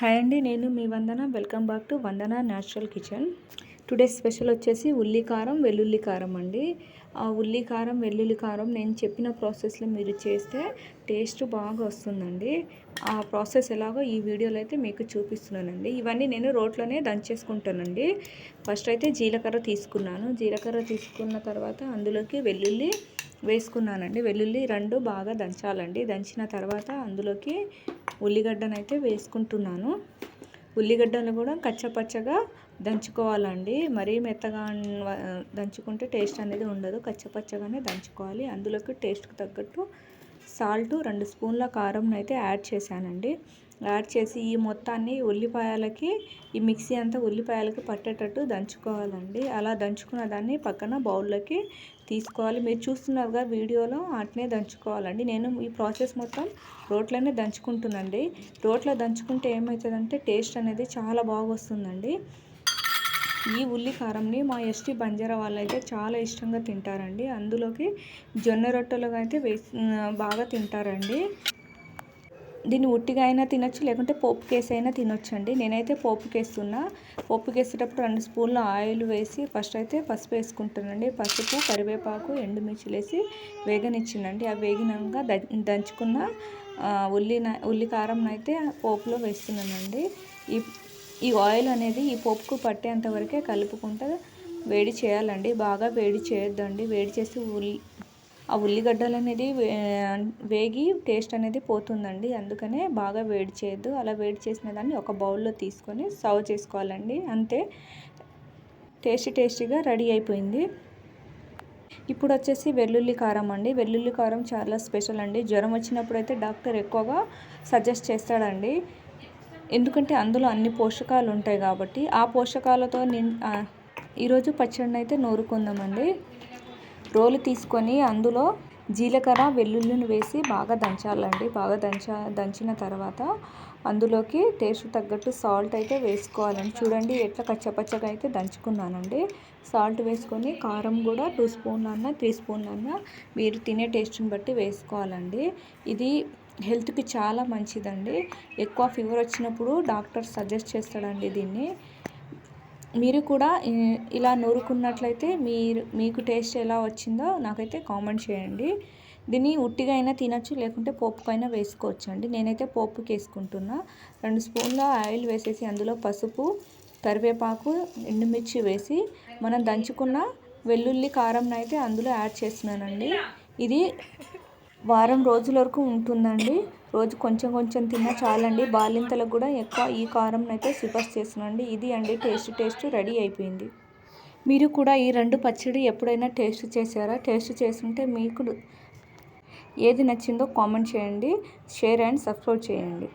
Hi అండి నేను మీ Vandana. Welcome back to Vandana natural kitchen. Today special వచ్చేసి ఉల్లి కారం వెల్లుల్లి కారం అండి. ఆ ఉల్లి కారం వెల్లుల్లి కారం నేను చెప్పిన ప్రాసెస్లో మీరు చేస్తే టేస్ట్ బాగా వస్తుందండి. ఆ ప్రాసెస్ ఎలాగో ఈ వీడియోలో అయితే మీకు చూపిస్తున్నానండి. ఇవన్నీ నేను రోట్లోనే దంచేసుకుంటానండి ఫస్ట్ అయితే జీలకర్ర తీసుకున్నాను. జీలకర్ర తీసుకున్న తర్వాత అందులోకి వెల్లుల్లి వేసుకున్నానండి. వెల్లుల్లి రెండు బాగా దంచాలండి. దంచిన తర్వాత అందులోకి ఉల్లిగడ్డను అయితే వేసుకుంటున్నాను. ఉల్లిగడ్డలు కూడా కచ్చపచ్చగా దంచుకోవాలండి. మరీ మెత్తగా దంచుకుంటే టేస్ట్ అనేది ఉండదు. కచ్చపచ్చగానే దంచుకోవాలి. అందులోకి టేస్ట్కి తగ్గట్టు సాల్ట్ రెండు స్పూన్ల కారం అయితే యాడ్ చేశానండి. యాడ్ చేసి ఈ మొత్తాన్ని ఉల్లిపాయలకి ఈ మిక్సీ అంతా ఉల్లిపాయలకి పట్టేటట్టు దంచుకోవాలండి. అలా దంచుకున్న దాన్ని పక్కన బౌల్లోకి తీసుకోవాలి. మీరు చూస్తున్నారుగా వీడియోలో అట్నే దంచుకోవాలండి. నేను ఈ ప్రాసెస్ మొత్తం రోట్లోనే దంచుకుంటున్నాండి రోట్లో దంచుకుంటే ఏమవుతుందంటే టేస్ట్ అనేది చాలా బాగా వస్తుందండి ఈ ఉల్లి కారంని మా ఎస్టీ బంజారా వాళ్ళు అయితే చాలా ఇష్టంగా తింటారండి. అందులోకి జొన్న రొట్టెలుగా అయితే వేసి బాగా తింటారండి. దీన్ని ఉట్టిగా అయినా తినొచ్చు లేకుంటే పోపు కేసి అయినా తినొచ్చు అండి నేనైతే పోపు కేస్తున్నా. పోపు కేసేటప్పుడు రెండు స్పూన్ల ఆయిల్ వేసి ఫస్ట్ అయితే పసుపు వేసుకుంటానండి. పసుపు కరివేపాకు ఎండుమిర్చిలు వేసి వేగనిచ్చిందండి. ఆ వేగినాక దంచుకున్న ఉల్లి ఉల్లి కారం అయితే పోపులో వేస్తున్నానండి. ఈ ఈ ఆయిల్ అనేది ఈ పోపుకు పట్టేంత వరకే కలుపుకుంటూ వేడి చేయాలండి. బాగా వేడి చేయొద్దండి. వేడి చేసి ఉల్లి ఆ ఉల్లిగడ్డలు అనేది వేగి టేస్ట్ అనేది పోతుందండి. అందుకనే బాగా వేడి చేయొద్దు. అలా వేడి చేసిన దాన్ని ఒక బౌల్లో తీసుకొని సర్వ్ చేసుకోవాలండి. అంతే టేస్టీ టేస్టీగా రెడీ అయిపోయింది. ఇప్పుడు వచ్చేసి వెల్లుల్లి కారం అండి. వెల్లుల్లి కారం చాలా స్పెషల్ అండి. జ్వరం వచ్చినప్పుడు అయితే డాక్టర్ ఎక్కువగా సజెస్ట్ చేస్తాడండి. ఎందుకంటే అందులో అన్ని పోషకాలు ఉంటాయి కాబట్టి ఆ పోషకాలతో నిన్ ఈరోజు పచ్చడిని అయితే నూరుకుందామండి. రోలు తీసుకొని అందులో జీలకర్ర వెల్లుల్లిని వేసి బాగా దంచాలండి. బాగా దంచ దంచిన తర్వాత అందులోకి టేస్ట్ తగ్గట్టు సాల్ట్ అయితే వేసుకోవాలండి. చూడండి ఎట్లా కచ్చపచ్చగా అయితే దంచుకున్నానండి. సాల్ట్ వేసుకొని కారం కూడా టూ స్పూన్లన్నా త్రీ స్పూన్లన్నా మీరు తినే టేస్ట్ని బట్టి వేసుకోవాలండి. ఇది హెల్త్కి చాలా మంచిదండి. ఎక్కువ ఫీవర్ వచ్చినప్పుడు డాక్టర్ సజెస్ట్ చేస్తాడండి దీన్ని. మీరు కూడా ఇలా నూరుకున్నట్లయితే మీరు మీకు టేస్ట్ ఎలా వచ్చిందో నాకైతే కామెంట్ చేయండి. దీన్ని ఉట్టిగా అయినా తినచ్చు లేకుంటే పోపుకైనా వేసుకోవచ్చు అండి నేనైతే పోపుకి వేసుకుంటున్నా. రెండు స్పూన్ల ఆయిల్ వేసేసి అందులో పసుపు కరివేపాకు ఎండుమిర్చి వేసి మనం దంచుకున్న వెల్లుల్లి కారం అయితే అందులో యాడ్ చేస్తున్నానండి. ఇది వారం రోజుల వరకు ఉంటుందండి. రోజు కొంచెం కొంచెం తిన్నా చాలండి. బాలింతలకు కూడా ఎక్కువ ఈ కారం అయితే సిఫార్సు చేస్తున్నాండి ఇది అండి టేస్ట్ టేస్ట్ రెడీ అయిపోయింది. మీరు కూడా ఈ రెండు పచ్చడి ఎప్పుడైనా టేస్ట్ చేశారా? టేస్ట్ చేస్తుంటే మీకు ఏది నచ్చిందో కామెంట్ చేయండి. షేర్ అండ్ సబ్స్క్రైబ్ చేయండి.